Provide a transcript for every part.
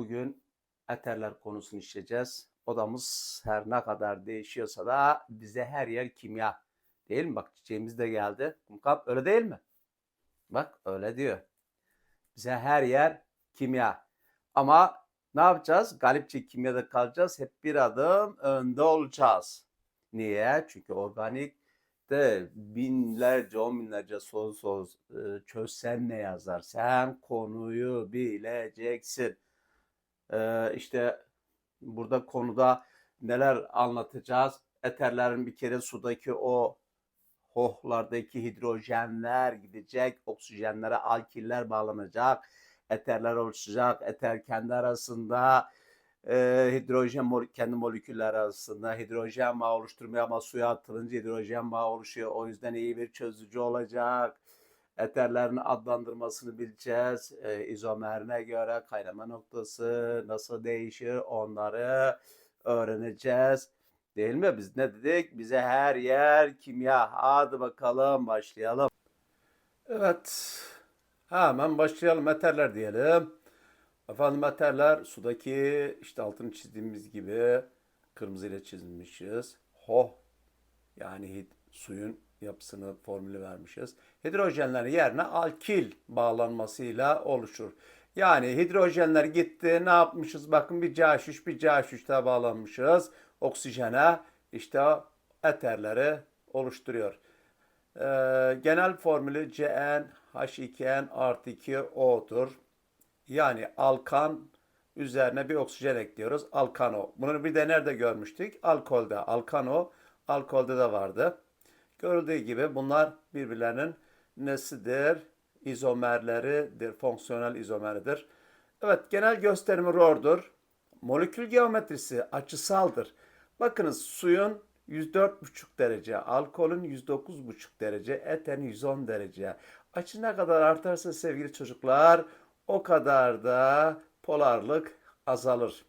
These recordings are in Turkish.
Bugün eterler konusunu işleyeceğiz. Odamız her ne kadar değişiyorsa da bize her yer kimya. Değil mi? Bak çiçeğimiz de geldi. Kumkap öyle değil mi? Bak öyle diyor. Bize her yer kimya. Ama ne yapacağız? Galipçe kimyada kalacağız. Hep bir adım önde olacağız. Niye? Çünkü organik de binlerce, on binlerce soru soru e, çözsen ne yazar? Sen konuyu bileceksin. Ee, işte burada konuda neler anlatacağız? Eterlerin bir kere sudaki o hohlardaki hidrojenler gidecek, oksijenlere alkiller bağlanacak, eterler oluşacak, eter kendi arasında e, hidrojen kendi moleküller arasında hidrojen bağı oluşturmuyor ama suya atılınca hidrojen bağı oluşuyor. O yüzden iyi bir çözücü olacak. Eterlerin adlandırmasını bileceğiz. E, izomerine göre kaynama noktası nasıl değişir onları öğreneceğiz. Değil mi? Biz ne dedik? Bize her yer kimya. Hadi bakalım başlayalım. Evet. Hemen başlayalım. Eterler diyelim. Efendim eterler sudaki işte altını çizdiğimiz gibi kırmızı ile çizmişiz. Ho yani suyun yapısını formülü vermişiz. Hidrojenlerin yerine alkil bağlanmasıyla oluşur. Yani hidrojenler gitti ne yapmışız? Bakın bir CH3 bir CH3 daha bağlanmışız. Oksijene işte eterleri oluşturuyor. Ee, genel formülü CN H2N artı 2 O'dur. Yani alkan üzerine bir oksijen ekliyoruz. Alkano. Bunu bir de nerede görmüştük? Alkolde. Alkano. Alkolde de vardı. Görüldüğü gibi bunlar birbirlerinin nesidir? İzomerleridir. Fonksiyonel izomeridir. Evet genel gösterimi ROR'dur. Molekül geometrisi açısaldır. Bakınız suyun 104,5 derece, alkolün 109,5 derece, eterin 110 derece. Açı ne kadar artarsa sevgili çocuklar o kadar da polarlık azalır.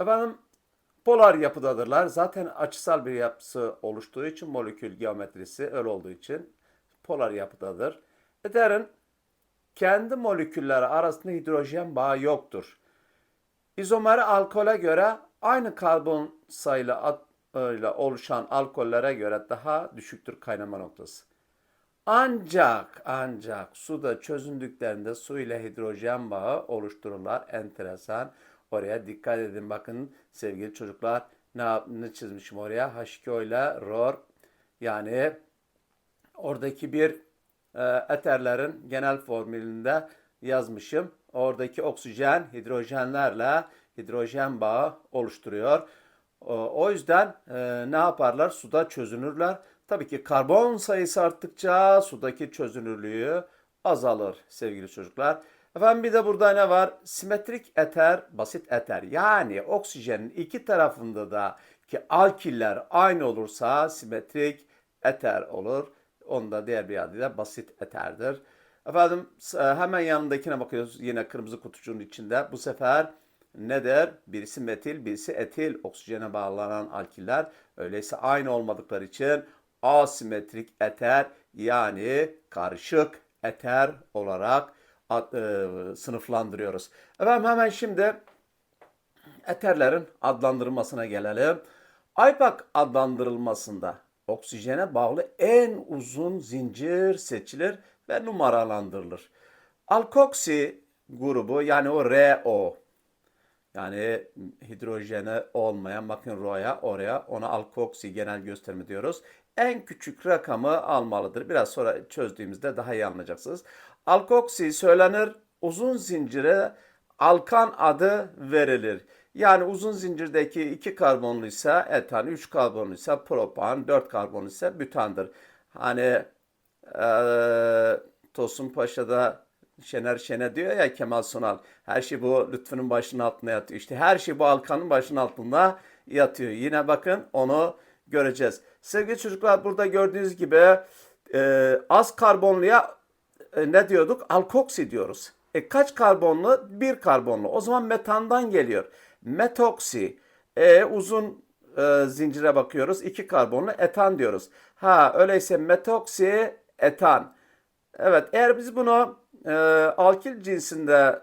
Efendim polar yapıdadırlar. Zaten açısal bir yapısı oluştuğu için molekül geometrisi öyle olduğu için polar yapıdadır. Eterin kendi molekülleri arasında hidrojen bağı yoktur. İzomeri alkole göre aynı karbon sayılı ile oluşan alkollere göre daha düşüktür kaynama noktası. Ancak ancak suda çözündüklerinde su ile hidrojen bağı oluştururlar. Enteresan. Oraya dikkat edin. Bakın sevgili çocuklar ne, ne çizmişim oraya? H2O ile ROR yani oradaki bir e, eterlerin genel formülünde yazmışım. Oradaki oksijen hidrojenlerle hidrojen bağı oluşturuyor. O yüzden e, ne yaparlar? Suda çözünürler. Tabii ki karbon sayısı arttıkça sudaki çözünürlüğü azalır sevgili çocuklar. Efendim bir de burada ne var? Simetrik eter, basit eter. Yani oksijenin iki tarafında da ki alkiller aynı olursa simetrik eter olur. Onda diğer bir adıyla basit eterdir. Efendim e, hemen yanındakine bakıyoruz yine kırmızı kutucuğun içinde. Bu sefer nedir? Birisi metil, birisi etil oksijene bağlanan alkiller. Öyleyse aynı olmadıkları için asimetrik eter yani karışık eter olarak e, sınıflandırıyoruz. Efendim hemen şimdi eterlerin adlandırılmasına gelelim. IPAC adlandırılmasında oksijene bağlı en uzun zincir seçilir ve numaralandırılır. Alkoksi grubu yani o RO yani hidrojeni olmayan bakın RO'ya oraya ona alkoksi genel gösterimi diyoruz. En küçük rakamı almalıdır. Biraz sonra çözdüğümüzde daha iyi anlayacaksınız. Alkoksi söylenir uzun zincire alkan adı verilir. Yani uzun zincirdeki 2 karbonluysa etan, 3 karbonluysa propan, 4 karbonluysa bütandır. Hani eee Tosun Paşa'da Şener Şen'e diyor ya Kemal Sunal. Her şey bu Lütfü'nün başının altında yatıyor. İşte her şey bu Alkan'ın başının altında yatıyor. Yine bakın onu göreceğiz. Sevgili çocuklar burada gördüğünüz gibi e, az karbonluya e, ne diyorduk? Alkoksi diyoruz. E, kaç karbonlu? Bir karbonlu. O zaman metandan geliyor. Metoksi. E, uzun e, zincire bakıyoruz. İki karbonlu etan diyoruz. Ha öyleyse metoksi etan. Evet eğer biz bunu e, alkil cinsinde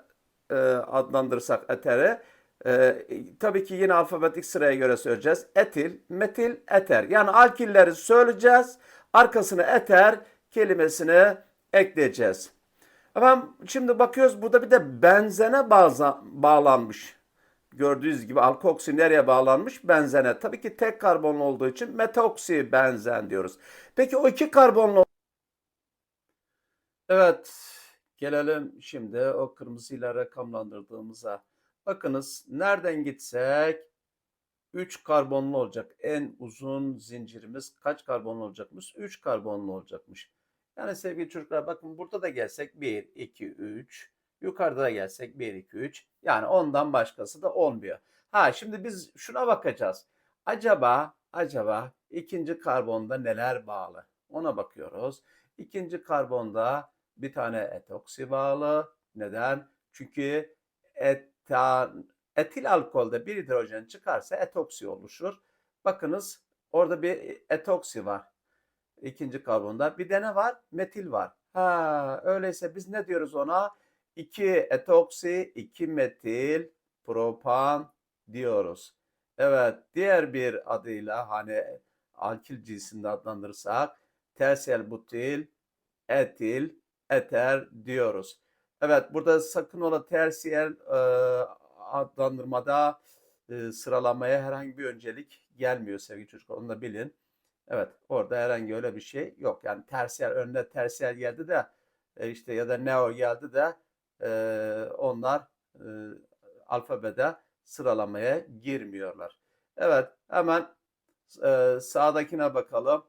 e, adlandırırsak eteri e, tabii ki yine alfabetik sıraya göre söyleyeceğiz. Etil, metil, eter. Yani alkilleri söyleyeceğiz. Arkasına eter kelimesini ekleyeceğiz. Efendim şimdi bakıyoruz burada bir de benzene baza, bağlanmış. Gördüğünüz gibi alkoksi nereye bağlanmış? Benzene. Tabii ki tek karbonlu olduğu için metoksi benzen diyoruz. Peki o iki karbonlu Evet, gelelim şimdi o kırmızıyla rakamlandırdığımıza. Bakınız nereden gitsek 3 karbonlu olacak. En uzun zincirimiz kaç karbonlu olacakmış? 3 karbonlu olacakmış. Yani sevgili çocuklar bakın burada da gelsek 1, 2, 3. Yukarıda da gelsek 1, 2, 3. Yani ondan başkası da olmuyor. Ha şimdi biz şuna bakacağız. Acaba, acaba ikinci karbonda neler bağlı? Ona bakıyoruz. İkinci karbonda bir tane etoksi bağlı. Neden? Çünkü etil alkolde bir hidrojen çıkarsa etoksi oluşur. Bakınız orada bir etoksi var. İkinci karbonda. Bir de ne var? Metil var. Ha, öyleyse biz ne diyoruz ona? 2 etoksi, 2 metil, propan diyoruz. Evet, diğer bir adıyla hani alkil cinsinde adlandırırsak tersiyel butil, etil, eter diyoruz. Evet, burada sakın ola tersiyel e, adlandırmada e, sıralamaya herhangi bir öncelik gelmiyor sevgili çocuklar. Onu da bilin. Evet, orada herhangi öyle bir şey yok. Yani tersiyer önüne tersiyer geldi de e, işte ya da neo geldi de e, onlar e, alfabede sıralamaya girmiyorlar. Evet, hemen e, sağdakine bakalım.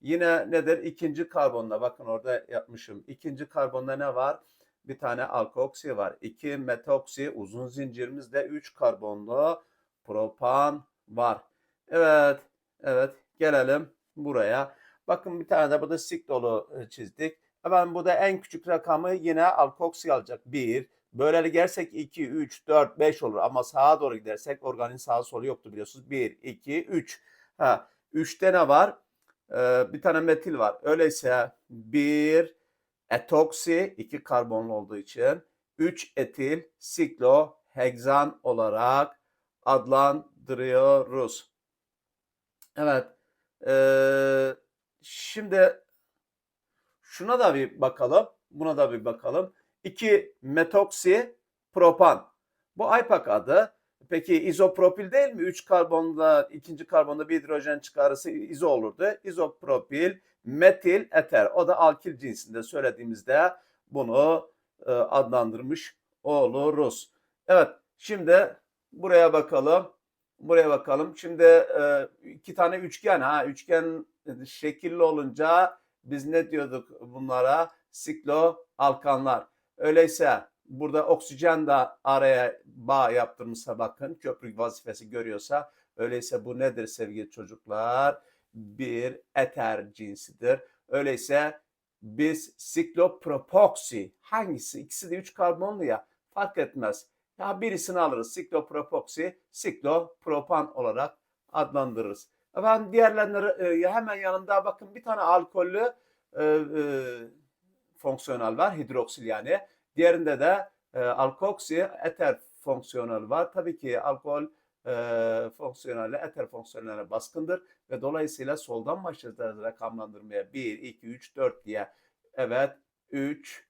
Yine nedir? İkinci karbonda bakın orada yapmışım. İkinci karbonda ne var? Bir tane alkoksi var. İki metoksi uzun zincirimizde üç karbonlu propan var. Evet, evet gelelim buraya. Bakın bir tane de burada siklolu e, çizdik. Hemen burada en küçük rakamı yine alkoksi alacak. 1. Böyle gidersek 2, 3, 4, 5 olur. Ama sağa doğru gidersek organin sağa solu yoktu biliyorsunuz. 1, 2, 3. Ha, 3'te ne var? Ee, bir tane metil var. Öyleyse 1 etoksi 2 karbonlu olduğu için 3 etil sikloheksan olarak adlandırıyoruz. Evet. Ee, şimdi şuna da bir bakalım. Buna da bir bakalım. 2 metoksi propan. Bu IPAC adı. Peki izopropil değil mi? 3 karbonda ikinci karbonda bir hidrojen çıkarırsa izo olurdu. İzopropil metil eter. O da alkil cinsinde söylediğimizde bunu e, adlandırmış oluruz. Evet şimdi buraya bakalım. Buraya bakalım. Şimdi e, iki tane üçgen ha üçgen şekilli olunca biz ne diyorduk bunlara? Siklo alkanlar. Öyleyse burada oksijen de araya bağ yaptırmışsa bakın köprü vazifesi görüyorsa öyleyse bu nedir sevgili çocuklar? Bir eter cinsidir. Öyleyse biz siklopropoksi hangisi? İkisi de üç karbonlu ya fark etmez. Ya birisini alırız siklopropoksi, siklopropan olarak adlandırırız. Efendim diğerlerini e, hemen yanında bakın bir tane alkollü e, e, fonksiyonel var hidroksil yani. Diğerinde de e, alkoksi eter fonksiyonel var. Tabii ki alkol e, fonksiyonelle eter fonksiyonelle baskındır ve dolayısıyla soldan başlayacağız rakamlandırmaya 1, 2, 3, 4 diye. Evet 3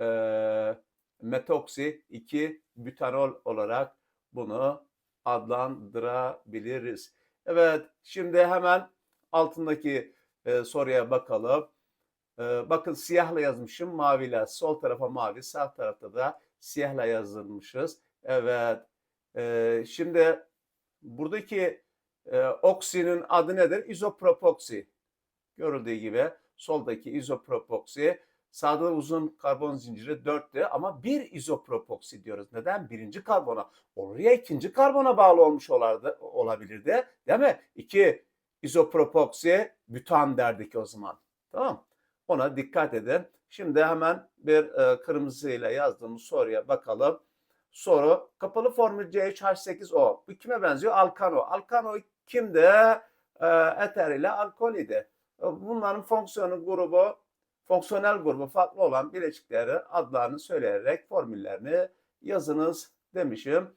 e, metoksi 2 butanol olarak bunu adlandırabiliriz. Evet şimdi hemen altındaki e, soruya bakalım. E, bakın siyahla yazmışım maviyle sol tarafa mavi sağ tarafta da siyahla yazılmışız. Evet e, şimdi buradaki e, oksinin adı nedir? İzopropoksi. Görüldüğü gibi soldaki izopropoksi Sağda uzun karbon zinciri 4'tü ama bir izopropoksi diyoruz. Neden? Birinci karbona. Oraya ikinci karbona bağlı olmuş olardı, olabilirdi. Değil mi? İki izopropoksi bütan derdik o zaman. Tamam Ona dikkat edin. Şimdi hemen bir e, kırmızıyla yazdığımız soruya bakalım. Soru kapalı formül CH8O. Bu kime benziyor? Alkano. Alkano kimdi? E, eter ile alkol idi. Bunların fonksiyonu grubu fonksiyonel grubu farklı olan bileşikleri adlarını söyleyerek formüllerini yazınız demişim.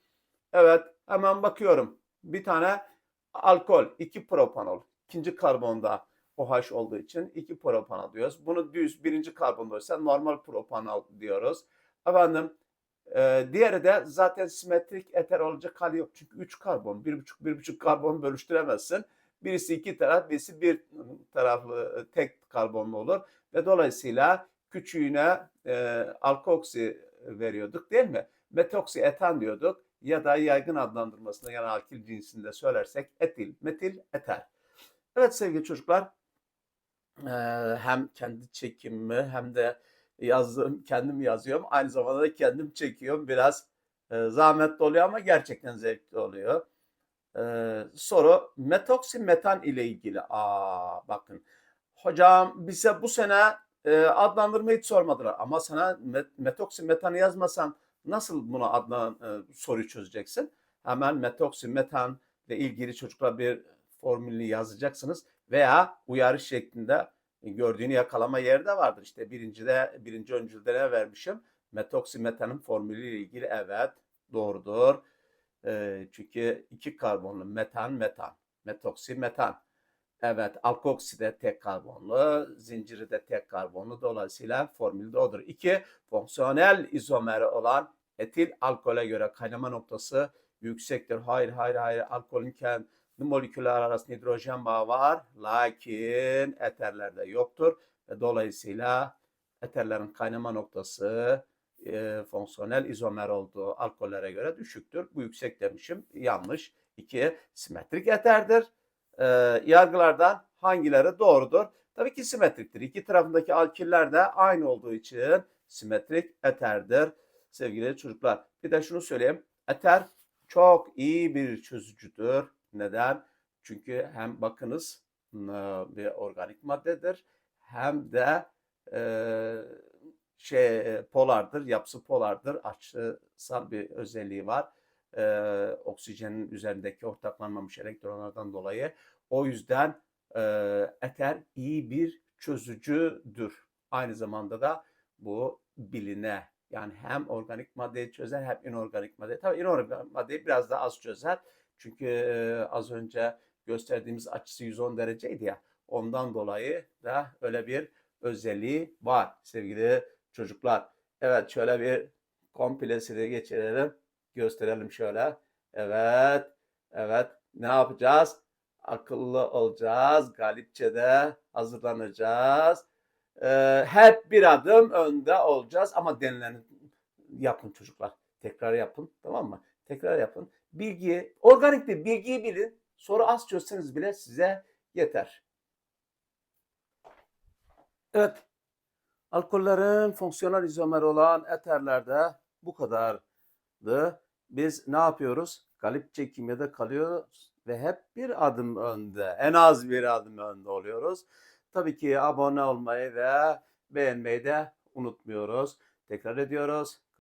Evet hemen bakıyorum. Bir tane alkol 2 propanol. ikinci karbonda OH olduğu için 2 propanol diyoruz. Bunu düz birinci karbonda normal propanol diyoruz. Efendim e, diğeri de zaten simetrik eter olacak hali yok. Çünkü 3 karbon, 1,5 1,5 karbon bölüştüremezsin. Birisi iki taraf, birisi bir taraflı e, tek karbonlu olur. Ve dolayısıyla küçüğüne e, alkoksi veriyorduk değil mi? Metoksi etan diyorduk ya da yaygın adlandırmasında yani alkil cinsinde söylersek etil, metil, eter. Evet sevgili çocuklar e, hem kendi çekimimi hem de yazdığım, kendim yazıyorum. Aynı zamanda da kendim çekiyorum. Biraz e, zahmetli oluyor ama gerçekten zevkli oluyor. Ee, soru metoksimetan ile ilgili. Aa bakın. Hocam bize bu sene e, adlandırmayı hiç sormadılar ama sana met, metoksimetanı yazmasam nasıl buna adlan e, soruyu çözeceksin? Hemen metoksimetan ile ilgili çocuklar bir formülünü yazacaksınız veya uyarı şeklinde gördüğünü yakalama yeri de vardır. İşte birincide birinci öncülde ne vermişim? Metoksimetanın formülü ile ilgili evet doğrudur. E, çünkü iki karbonlu metan metan. Metoksi metan. Evet alkoksi de tek karbonlu, zinciri de tek karbonlu. Dolayısıyla formülü de odur. İki fonksiyonel izomeri olan etil alkole göre kaynama noktası yüksektir. Hayır hayır hayır alkolün kendi moleküller arasında hidrojen bağı var. Lakin eterlerde yoktur. Ve dolayısıyla eterlerin kaynama noktası e, fonksiyonel izomer olduğu alkollere göre düşüktür. Bu yüksek demişim. Yanlış. 2. Simetrik eterdir. E, yargılardan hangileri doğrudur? Tabii ki simetriktir. İki tarafındaki alkiller de aynı olduğu için simetrik eterdir. Sevgili çocuklar. Bir de şunu söyleyeyim. Eter çok iyi bir çözücüdür. Neden? Çünkü hem bakınız bir organik maddedir hem de e, şey polardır, yapısı polardır. Açısal bir özelliği var. Ee, oksijenin üzerindeki ortaklanmamış elektronlardan dolayı. O yüzden e, eter iyi bir çözücüdür. Aynı zamanda da bu biline yani hem organik maddeyi çözer hem inorganik madde. Tabii inorganik maddeyi biraz daha az çözer. Çünkü e, az önce gösterdiğimiz açısı 110 dereceydi ya. Ondan dolayı da öyle bir özelliği var sevgili çocuklar. Evet şöyle bir komplesini geçirelim. Gösterelim şöyle. Evet. Evet. Ne yapacağız? Akıllı olacağız. Galipçe'de hazırlanacağız. Ee, hep bir adım önde olacağız ama denileni yapın çocuklar. Tekrar yapın. Tamam mı? Tekrar yapın. Bilgiyi, organik bir bilgiyi bilin. Soru az çözseniz bile size yeter. Evet. Alkollerin fonksiyonel izomeri olan eterlerde bu kadardı. Biz ne yapıyoruz? Galipçe kimyada kalıyoruz ve hep bir adım önde, en az bir adım önde oluyoruz. Tabii ki abone olmayı ve beğenmeyi de unutmuyoruz. Tekrar ediyoruz.